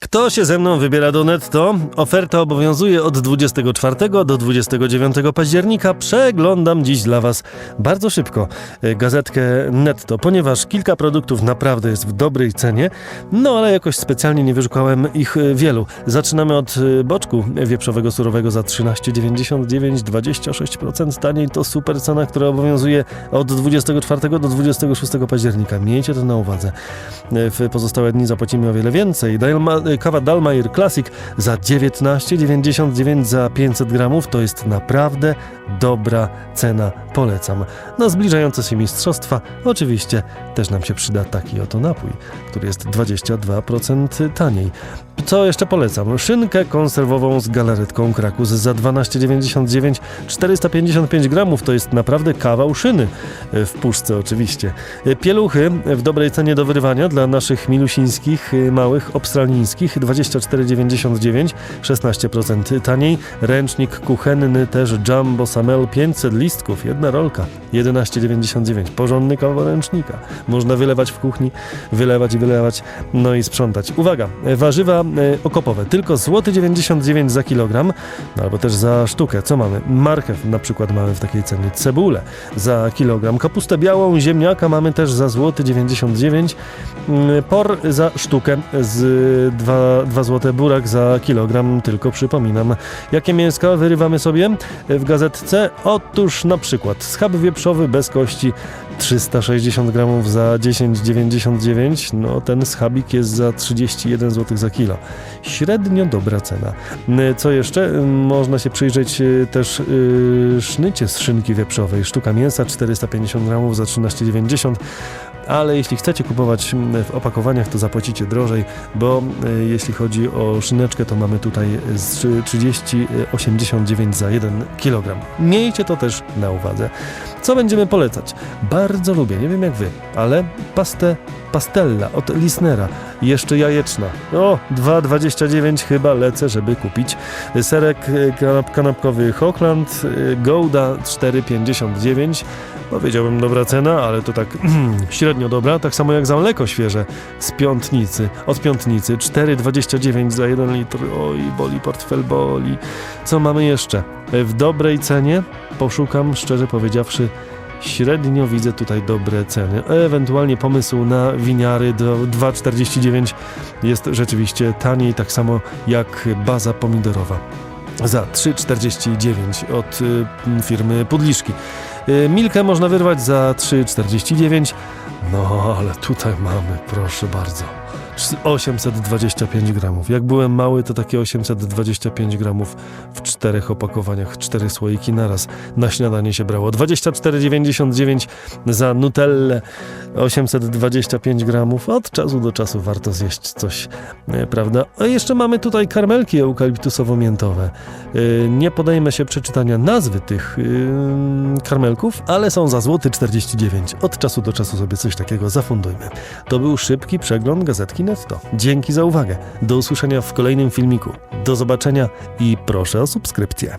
Kto się ze mną wybiera do netto? Oferta obowiązuje od 24 do 29 października. Przeglądam dziś dla Was bardzo szybko e, gazetkę netto, ponieważ kilka produktów naprawdę jest w dobrej cenie, no ale jakoś specjalnie nie wyszukałem ich e, wielu. Zaczynamy od e, boczku wieprzowego surowego za 13,99, 26% taniej. To super cena, która obowiązuje od 24 do 26 października. Miejcie to na uwadze. W pozostałe dni zapłacimy o wiele więcej. Dalma, e, kawa Dalmair Classic za 19,99 za 500 gramów to jest naprawdę dobra cena. Polecam. Na zbliżające się mistrzostwa oczywiście też nam się przyda taki oto napój, który jest 22% taniej. Co jeszcze polecam? Szynkę konserwową z galaretką Krakus za 12,99 455 gramów to jest naprawdę kawał szyny e, w puszce oczywiście. E, Pieluchy w dobrej cenie do wyrywania dla naszych milusińskich, małych, obstralińskich 24,99 16% taniej. Ręcznik kuchenny też Jumbo Samel 500 listków, jedna rolka 11,99 porządny kawał ręcznika. Można wylewać w kuchni, wylewać i wylewać, no i sprzątać. Uwaga, warzywa e, okopowe, tylko złoty 99 za kilogram, no albo też za sztukę. Co mamy? Marchew na przykład mamy w takiej cenie, cebulę za kilogram, kapustę białą, ziemniaka mamy też za złoty 99, mm, por za sztukę z 2, 2 złote, burak za kilogram, tylko przypominam. Jakie mięska wyrywamy sobie w gazetce? Otóż na przykład schab wieprzowy bez kości 360 gramów za 10,99. No ten schabik jest za 31 zł za kilo. Średnio dobra cena. Co jeszcze? Można się przyjrzeć y, też y, sznycie z szynki wieprzowej. Sztuka mięsa 450 gramów za 13,90 ale jeśli chcecie kupować mm, w opakowaniach, to zapłacicie drożej, bo y, jeśli chodzi o szyneczkę, to mamy tutaj z 30,89 za 1 kg. Miejcie to też na uwadze. Co będziemy polecać? Bardzo lubię, nie wiem jak wy, ale pastę pastella od Lisnera, jeszcze jajeczna. O, 2,29 chyba lecę, żeby kupić. Serek y, kanap kanapkowy Hochland, y, Gouda 4,59. Powiedziałbym dobra cena, ale to tak średnio dobra, tak samo jak za mleko świeże z piątnicy, od piątnicy 4,29 za 1 litr. Oj, boli portfel, boli. Co mamy jeszcze? W dobrej cenie poszukam, szczerze powiedziawszy, średnio widzę tutaj dobre ceny. Ewentualnie pomysł na winiary do 2,49 jest rzeczywiście taniej, tak samo jak baza pomidorowa. Za 3,49 od y, firmy Pudliszki. Y, Milkę można wyrwać za 3,49. No, ale tutaj mamy, proszę bardzo. 825 gramów. Jak byłem mały, to takie 825 gramów w czterech opakowaniach, cztery słoiki naraz. Na śniadanie się brało. 24,99 za Nutellę, 825 gramów. Od czasu do czasu warto zjeść coś, e, prawda? A jeszcze mamy tutaj karmelki eukaliptusowo-miętowe. E, Nie podejmę się przeczytania nazwy tych e, karmelków, ale są za złoty 49. Od czasu do czasu sobie coś takiego zafundujmy. To był szybki przegląd gazetki Netto. Dzięki za uwagę. Do usłyszenia w kolejnym filmiku. Do zobaczenia i proszę o subskrypcję.